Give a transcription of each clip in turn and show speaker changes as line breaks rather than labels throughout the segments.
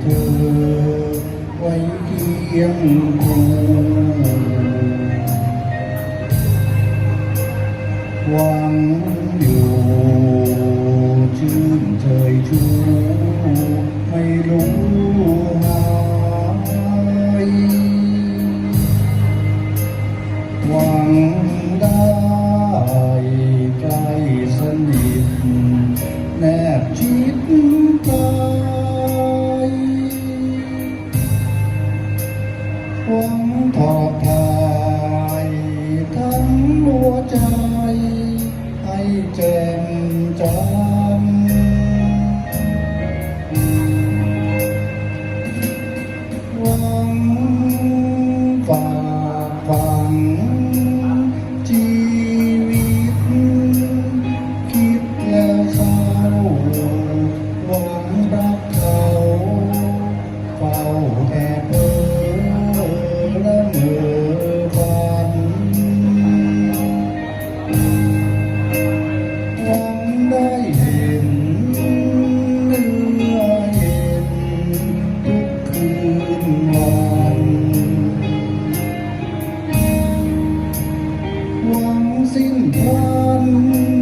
เธอไว้เคียงคู่หวังอยู่ชื่นเชยชูไม่รู้หายหวังได้ใกล้สนิทแนบชิดกา ฝังหวังบัง ความ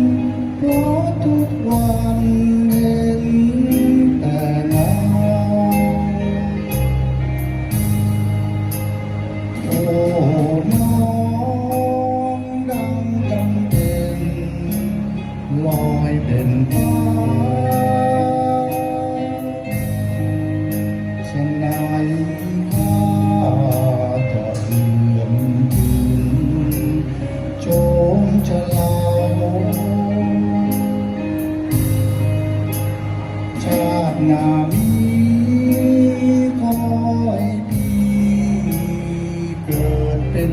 นามีคอยพี่เกิดเป็น